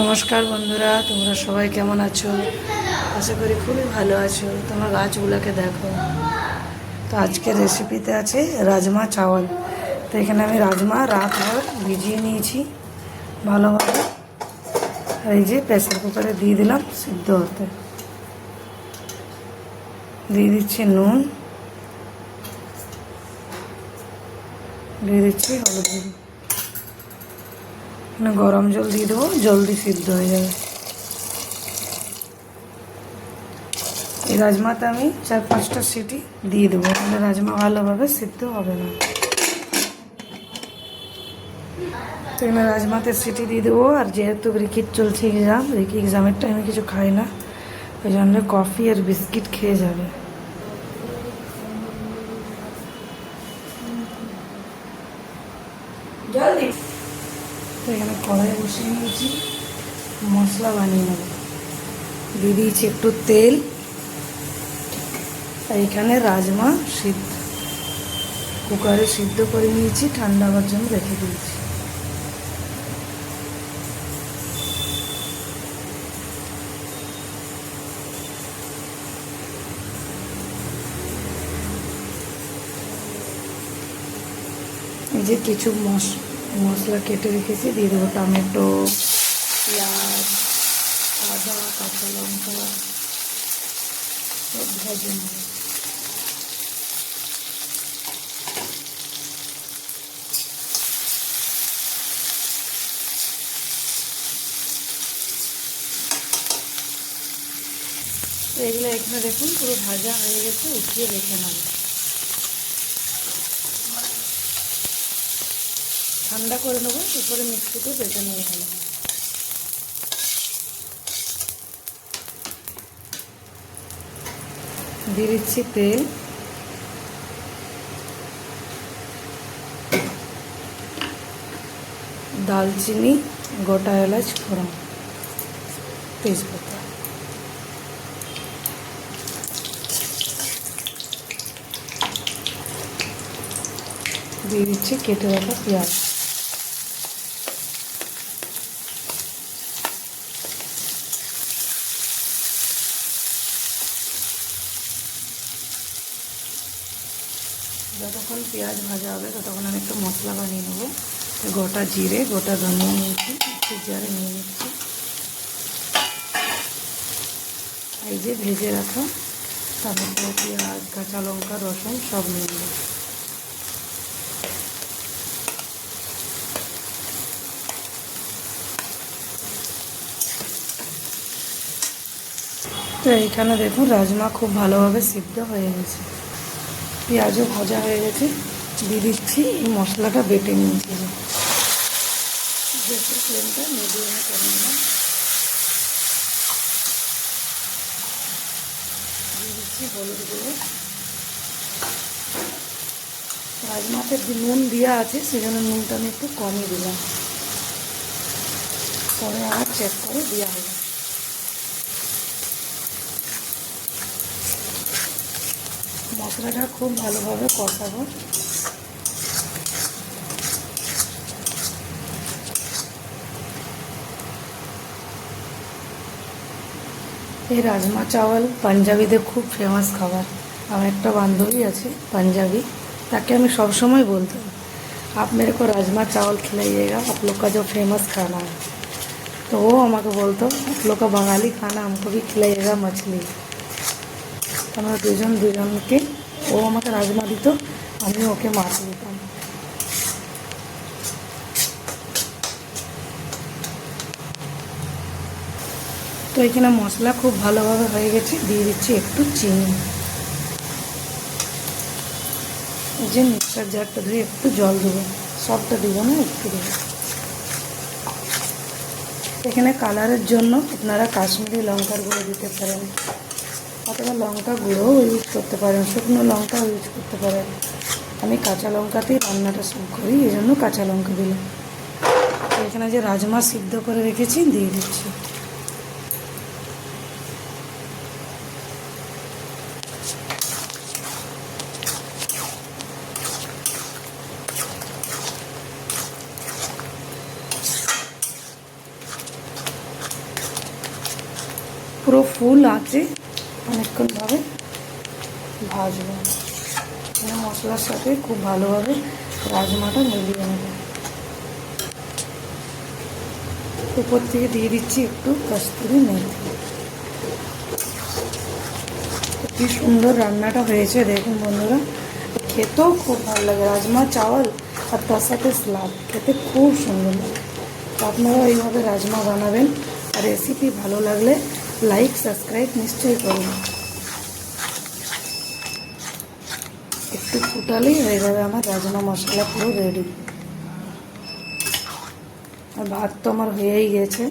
নমস্কার বন্ধুরা, তোমরা সবাই কেমন আছো? আশা করি খুবই ভালো আছো। তোমার গাছগুলোকে দেখো। তো আজকের রেসিপিতে আছে রাজমা চাওয়াল তো এখানে আমি রাজমা, রাত ভর ভিজিয়ে নিয়েছি ভালোভাবে। আর এই যে প্রেসার কুকারে দিয়ে দিলাম সিদ্ধ হতে। দিয়ে দিচ্ছি নুন। দিয়ে দিচ্ছি হলুদ এখানে গরম জল দিয়ে দেবো, জলদি সিদ্ধ হয়ে যাবে। এই রাজমাতে আমি চার পাঁচটা সিটি দিয়ে দেবো, তাহলে রাজমা ভালোভাবে সিদ্ধ হবে না। তো এখানে রাজমাতে সিটি দিয়ে দেবো, আর যেহেতু রিকিট চলছে এক্সাম রিকি এক্সামের টাইমে কিছু খাই না, ওই জন্য কফি আর বিস্কিট খেয়ে যাবে জলদি তো এখানে কড়াই বসিয়ে নিয়েছি। মশলা বানিয়ে নেব। দিয়ে দিয়েছি একটু তেল। আর এখানে রাজমা সিদ্ধ। কুকারে সিদ্ধ করে নিয়েছি, ঠান্ডা হওয়ার জন্য রেখে দিয়েছি। এই যে কিছু মশ মশলা কেটে রেখেছি, দিয়ে দেবো টমেটো, পেঁয়াজ, আদা, কাঁচা লঙ্কা, সব ভেজে নেব। এগুলো এখানে দেখুন, পুরো ভাজা হয়ে গেছে, উঠিয়ে রেখে নেব। ঠান্ডা করে নেব, এরপরে মিক্সিতে বেটে নেব ভালো। দিয়ে দিচ্ছি তেল। দালচিনি, গোটা এলাচ, ফোড়ন, তেজপাতা। দিয়ে দিচ্ছি কেটে রাখা পেঁয়াজ। যতক্ষণ পেঁয়াজ ভাজা হবে, ততক্ষণ আমি একটু মশলা বানিয়ে নেব। গোটা জিরে, গোটা ধনিয়া নিয়েছি, একটু জারে নিয়ে নিচ্ছি। এই যে ভেজে রাখা তারপর পেঁয়াজ, কাঁচা লঙ্কা, রসুন, সব নিয়ে নেব। তো এইখানে দেখুন, রাজমা খুব ভালোভাবে সিদ্ধ হয়ে গেছে। পেঁয়াজও ভাজা হয়ে গেছে। দিয়ে দিচ্ছি এই মশলাটা বেটে নিয়েছি। গ্যাসের ফ্লেমটা মিডিয়ামে করে নিলাম। দিয়ে দিচ্ছি হলুদ গুঁড়ো। রাজমাতে নুন দেওয়া আছে সেজন্য নুনটা আমি একটু কমই দিলাম। পরে আবার চেক করে দেওয়া হবে। মশলাটা খুব ভালোভাবে কষাবো এই রাজমা চাওয়াল পাঞ্জাবিদের খুব ফেমাস খাবার আমার একটা বান্ধবী আছে পাঞ্জাবি তাকে আমি সবসময় বলতাম आप मेरे को राजमा चावल खिलाइएगा आप लोग का जो फेमस खाना है तो वो আমাকে বলতো आप लोग का बंगाली खाना हमको भी खिलाइएगा मछली আমরা দুজন দুজনকে ও আমাকে রাজমা দিত আমি ওকে মাছ দিতাম। তো এখানে মশলা খুব ভালোভাবে হয়ে গেছে, দিয়ে দিচ্ছি একটু চিনি। যে মিক্সার জারটা ধুয়ে একটু জল দেবো, সবটা দেবো না, একটু দেবো। এখানে কালারের জন্য আপনারা কাশ্মীরি লঙ্কার গুঁড়ো দিতে পারেন। অথবা লঙ্কা গুঁড়োও ইউজ করতে পারেন, শুকনো লঙ্কাও ইউজ করতে পারেন। আমি কাঁচা লঙ্কাতেই রান্নাটা শুরু করি, এই জন্য কাঁচা লঙ্কা দিলাম। এখানে যে রাজমা সিদ্ধ করে রেখেছি, দিয়ে দিচ্ছি। পুরো ফুল আছে অনেকক্ষণভাবে ভাজবো। মশলার সাথে খুব ভালোভাবে রাজমাটা মিলিয়ে নেব। উপর থেকে দিয়ে দিচ্ছি একটু কস্তুরি মেথি। কি সুন্দর রান্নাটা হয়েছে দেখুন বন্ধুরা। খেতেও খুব ভালো লাগে, রাজমা, চাওয়াল আর তার সাথে স্লাদ। খেতে খুব সুন্দর লাগে। আপনারা এইভাবে রাজমা বানাবেন। আর রেসিপি ভালো লাগলে লাইক সাবস্ক্রাইব নিশ্চয়ই করবেন একটু ফুটালেই হয়ে যাবে আমার রাজমা মশলা পুরো রেডি আর ভাত তো আমার হয়েই গেছে।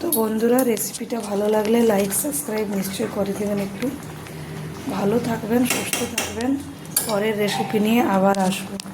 তো বন্ধুরা রেসিপিটা ভালো লাগলে লাইক সাবস্ক্রাইব নিশ্চয়ই করে দেবেন একটু। ভালো থাকবেন, সুস্থ থাকবেন। পরের রেসিপি নিয়ে আবার আসব।